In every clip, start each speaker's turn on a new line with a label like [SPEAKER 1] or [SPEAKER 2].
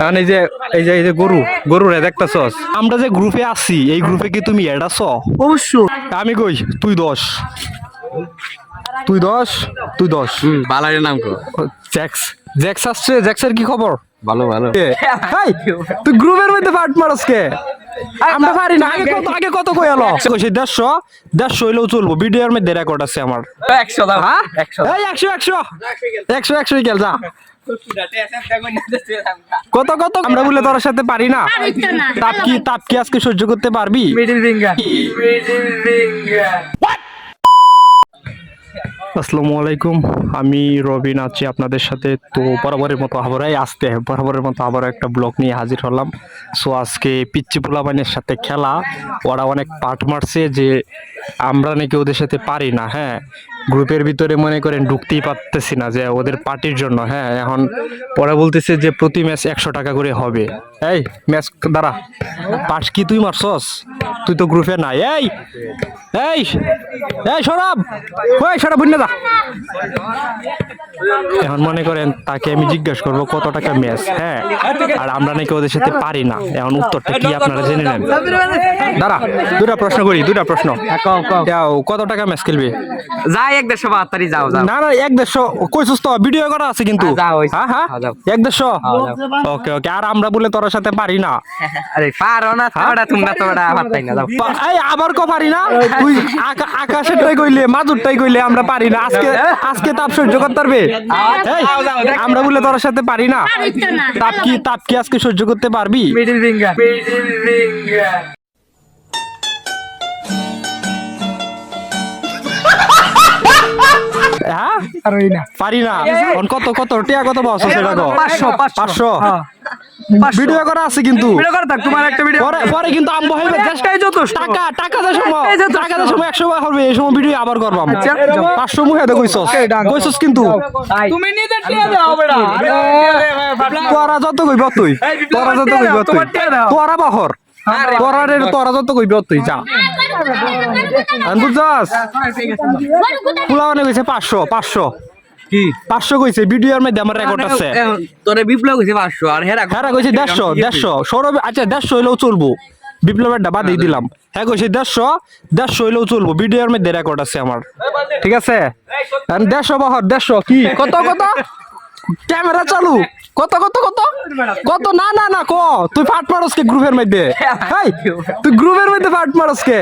[SPEAKER 1] এখন এই যে এই যে এই যে গরু গরু দেখতেছস? আমরা যে গ্রুপে আছি এই গ্রুপে কি তুমি এড আছো?
[SPEAKER 2] অবশ্যই।
[SPEAKER 1] আমি কই? তুই দশ। তুই দশ? তুই দশ।
[SPEAKER 3] বালারের নাম কো।
[SPEAKER 1] জ্যাক্স। জ্যাক্স আসছে? জ্যাক্সের কি খবর?
[SPEAKER 3] ভালো ভালো।
[SPEAKER 1] তুই গ্রুপের মধ্যে পার্ট মারস কে? আমরা পারি না। আগে কত আগে কত কই হলো কইছি দেড়শো দেড়শো হইলেও চলবো। ভিডিওর মধ্যে রেকর্ড আছে আমার।
[SPEAKER 3] একশো দাও
[SPEAKER 1] হ্যাঁ?
[SPEAKER 3] একশো
[SPEAKER 1] এই একশো একশো। একশো একশো গেল। যা। কত কত? আমরা বলে তোর সাথে পারি না। তাপ কি তাপ কি আজকে সহ্য করতে পারবি?
[SPEAKER 2] মিডিল ফিঙ্গার
[SPEAKER 1] আসসালামু আলাইকুম। আমি রবিন আছি আপনাদের সাথে। তো বরাবরের মতো আবারই আসতে বরাবরের মতো আবারও একটা ব্লগ নিয়ে হাজির হলাম। সো আজকে পিচ্চি পোলাবানের সাথে খেলা। ওরা অনেক পাঠ মারছে যে আমরা নাকি ওদের সাথে পারি না হ্যাঁ? গ্রুপের ভিতরে মনে করেন ঢুকতেই পারতেছি না যে ওদের পার্টির জন্য। হ্যাঁ এখন পরে বলতেছে যে প্রতি ম্যাচ একশো টাকা করে হবে। এই ম্যাচ দাঁড়া পাস কি তুই মারছস? তুই তো গ্রুপে নাই। এই এই এই সরব ওই সরব বুঝলে এখন মনে করেন তাকে আমি জিজ্ঞাসা করব কত টাকা ম্যাচ হ্যাঁ? আর আমরা নাকি ওদের সাথে পারি না। এখন উত্তরটা কি আপনারা জেনে নেন। দাঁড়া দুটা প্রশ্ন করি দুটা প্রশ্ন। যাও, কত টাকা ম্যাচ খেলবে?
[SPEAKER 3] যাই এক দেড়শো বাহাত্তরই যাও যাও।
[SPEAKER 1] না না এক দেড়শো। কইছিস তো ভিডিও করা আছে কিন্তু।
[SPEAKER 3] হ্যাঁ, যাও,
[SPEAKER 1] হ্যাঁ হ্যাঁ। এক দেড়শো? ওকে ওকে। আর আমরা বলে তোর সাথে পারি না।
[SPEAKER 3] আরে পারো না তোমরা তোমরা তোমরা আমার তাই না যাও।
[SPEAKER 1] এই আবার কো পারি না? তুই কইলে মাজুরটাই কইলে আমরা পারি না। আজকে আজকে তাপ সহ্য করতে পারবে? আমরা বলে তোর সাথে পারি না। তাপ কি তাপ কি আজকে সহ্য করতে পারবি?
[SPEAKER 2] মিডিল ফিঙ্গার
[SPEAKER 1] হ্যাঁ?
[SPEAKER 2] আর না।
[SPEAKER 1] পারি না। এখন কত কত? টিয়া কত পাওয়া সেটা কো
[SPEAKER 2] পাঁচশো, পাঁচশো।
[SPEAKER 1] পাঁচশো। ভিডিও করা আছে কিন্তু।
[SPEAKER 2] ভিডিও করে থাক তোমার একটা ভিডিও।
[SPEAKER 1] পরে পরে কিন্তু আম্ব হইবে
[SPEAKER 2] একটাই যথেষ্ট
[SPEAKER 1] টাকা টাকা যে সময় টাকা যে সময়। একশো বার হবে এই সময় ভিডিও আবার করবাম।
[SPEAKER 2] আচ্ছা।
[SPEAKER 1] পাঁচশো মুখে কইছস। কইছস কিন্তু।
[SPEAKER 2] তুমি নিজে টিয়া দাও বেটা
[SPEAKER 1] তোরা যত কইব তুই। তোরা যত কইব তুই।
[SPEAKER 2] তোমার টিয়া দাও।
[SPEAKER 1] তোরা বাহর। তোরা রে তোরা যত কইব তুই যা। বুঝছস পুলা কইছে পাঁচশো পাঁচশো।
[SPEAKER 3] কি?
[SPEAKER 1] পাঁচশো কইছে ভিডিওর মধ্যে আমার রেকর্ড আছে।
[SPEAKER 3] তোরে বিপ্লব হইছে পাঁচশো আর হেরা
[SPEAKER 1] কইছে দেড়শো দেড়শো। সৌরভ আচ্ছা দেড়শো হইলেও চলবো। বিপ্লবের ডাবা দিয়ে দিলাম। হ্যাঁ কইছে দেড়শো দেড়শো হইলেও চলবো। ভিডিওর মধ্যে রেকর্ড আছে আমার। ঠিক আছে? দেড়শো বাহর দেড়শো। কি? কত কত? ক্যামেরা চালু। কত কত কত? কত? না না না ক? তুই পাট মারস কে গ্রুপের মধ্যে? এই, তুই গ্রুপের মধ্যে পাট মারস কে?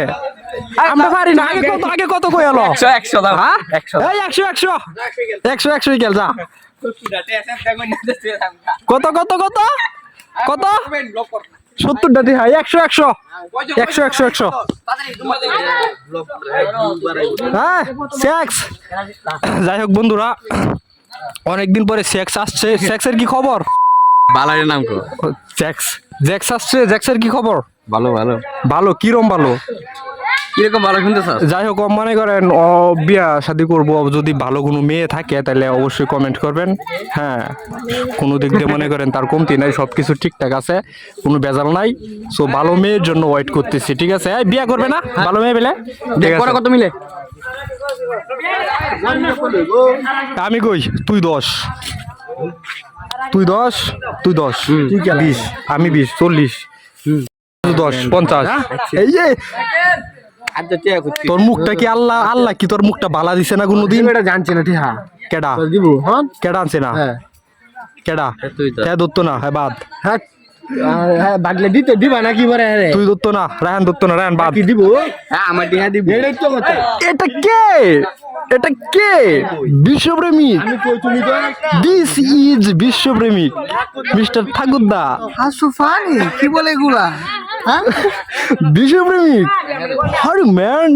[SPEAKER 1] আমরা পারি না। আগে কত আগে কত কই আলো?
[SPEAKER 3] একশো একশো দাও।
[SPEAKER 1] হ্যাঁ?
[SPEAKER 3] একশো।
[SPEAKER 1] এই একশো একশো। একশো একশো গেল যা। কত কত কত? কত? সত্তর ডাটি হ্যাঁ একশো একশো। একশো একশো একশো। হ্যাঁ সেক্স। যাই হোক বন্ধুরা। অনেকদিন পরে সেক্স আসছে। সেক্সের কি খবর?
[SPEAKER 3] বালারের নাম কো।
[SPEAKER 1] জ্যাক্স জ্যাক্স আসছে জ্যাক্সের কি খবর?
[SPEAKER 3] ভালো ভালো।
[SPEAKER 1] ভালো কিরম ভালো?
[SPEAKER 3] কীরকম ভালো শুনতেছ
[SPEAKER 1] যাই হোক মনে করেন ও বিয়া শাদি করব। যদি ভালো কোনো মেয়ে থাকে তাহলে অবশ্যই কমেন্ট করবেন। হ্যাঁ কোনো দিক দিয়ে মনে করেন তার কমতি নাই সব কিছু ঠিকঠাক আছে কোনো বেজাল নাই। সো ভালো মেয়ের জন্য ওয়েট করতেছি ঠিক আছে? এই, বিয়া করবে না? ভালো মেয়ে পেলে?
[SPEAKER 3] কত মিলে?
[SPEAKER 1] আমি কই? তুই দশ। তুই দশ? তুই দশ। বিশ। আমি বিশ চল্লিশ। দশ পঞ্চাশ। এই যে।
[SPEAKER 3] আচ্ছা
[SPEAKER 1] তোর মুখটা কি আল্লাহ আল্লাহ কি তোর মুখটা বালা দিছে না কোনোদিন
[SPEAKER 2] এটা জানছি না ঠিক হ্যাঁ
[SPEAKER 1] কেডা
[SPEAKER 2] হ্যাঁ
[SPEAKER 1] কেডা আনছে না?
[SPEAKER 2] হ্যাঁ।
[SPEAKER 1] কেডা? হ্যাঁ দত্ত না হ্যাঁ বাদ।
[SPEAKER 2] হ্যাঁ আর হ্যাঁ দিতে দিবা নাকি বলে
[SPEAKER 1] তুই দত্ত না রায়হান দত্ত না রায়হান বাদ।
[SPEAKER 2] কি দিব?
[SPEAKER 3] হ্যাঁ আমার টিহা দিব।
[SPEAKER 2] এটাই তো কথা।
[SPEAKER 1] এটা কে? এটা কে? বিশ্বপ্রেমিক দিস ইজ বিশ্বপ্রেমিক মিস্টার ঠাকুরদা।
[SPEAKER 2] হাসু ফানি কি বলে এগুলা? হ্যাঁ?
[SPEAKER 1] বিশ্বপ্রেমিক আরে ম্যান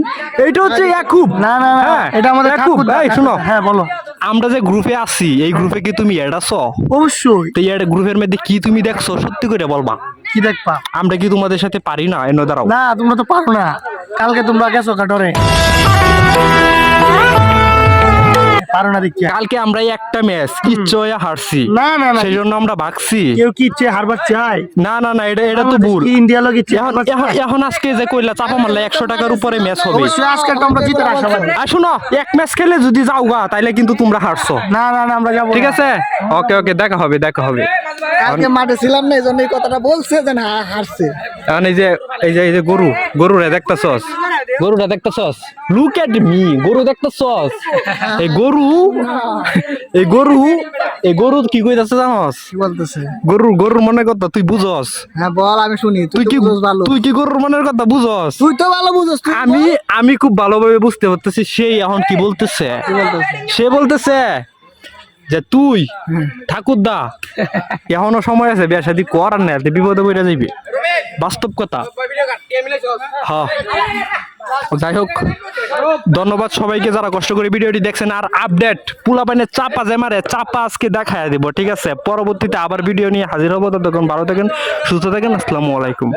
[SPEAKER 1] এটা হচ্ছে ইয়াকুব।
[SPEAKER 2] না না না এটা আমাদের
[SPEAKER 1] ইয়াকুব
[SPEAKER 2] ঠাকুরদা,
[SPEAKER 1] এই শোনো।
[SPEAKER 2] হ্যাঁ বলো।
[SPEAKER 1] আমরা যে গ্রুপে আছি এই গ্রুপে কি তুমি এড আছো?
[SPEAKER 2] অবশ্যই।
[SPEAKER 1] তো এড গ্রুপের মধ্যে কি তুমি দেখছ? সত্যি করে বলবা।
[SPEAKER 2] কি দেখবা?
[SPEAKER 1] আমরা কি তোমাদের সাথে পারি না? এনে দাঁড়াও।
[SPEAKER 2] না তোমরা তো পারো না। কালকে তোমরা গেছো কাটরে পারো না
[SPEAKER 1] কালকে আমরা একটা ম্যাচ হয়ে হারছি।
[SPEAKER 2] না না না।
[SPEAKER 1] সেই জন্য আমরা ভাগছি।
[SPEAKER 2] কেউ কি ইচ্ছে হারবার চাই
[SPEAKER 1] না না না এটা এটা তো ভুল।
[SPEAKER 2] ইন্ডিয়া লোক ইচ্ছে
[SPEAKER 1] এখন আজকে যে কইলা চাপা মারলে একশো টাকার উপরে ম্যাচ হবে।
[SPEAKER 2] আজকে আশাবাদী
[SPEAKER 1] আর শোনো এক ম্যাচ খেলে যদি যাও গা তাইলে কিন্তু তোমরা হারছো।
[SPEAKER 2] না না না আমরা যাব
[SPEAKER 1] ঠিক আছে? ওকে ওকে দেখা হবে দেখা হবে।
[SPEAKER 4] কালকে মাঠে ছিলাম না এই জন্য এই কথাটা বলছে যে না হারছে।
[SPEAKER 1] এখন এই যে এই যে এই যে গরু গরুরে দেখতেছস? গরুটা দেখতেছস? লুক এট মি গরু দেখতেছস? এই গরু এই গরু এই গরু কি কইতাছে জানোস?
[SPEAKER 4] কি বলতেছে?
[SPEAKER 1] গরু গরুর মনের কথা তুই বুঝস।
[SPEAKER 4] হ্যাঁ বল আমি শুনি তুই
[SPEAKER 1] কি
[SPEAKER 4] ভালো।
[SPEAKER 1] তুই কি গরুর মনের কথা বুঝস?
[SPEAKER 4] তুই তো ভালো তুই
[SPEAKER 1] আমি আমি খুব ভালোভাবে বুঝতে পারতেছি সেই এখন কি বলতেছে। সে বলতেছে যে তুই ঠাকুরদা এখনও সময় আছে বিয়া শাদি কর আর না বিপদে পড়ে যাইবি। বাস্তব কথা। হ্যাঁ। যাই হোক, ধন্যবাদ সবাইকে যারা কষ্ট করে ভিডিওটি দেখছেন। আর আপডেট পুলা পাইনে চাপা যে মারে, চাপা আজকে দেখায় দিব, ঠিক আছে? পরবর্তীতে আবার ভিডিও নিয়ে হাজির হব। ততক্ষণ ভালো থাকেন, সুস্থ থাকেন। আসসালামু আলাইকুম।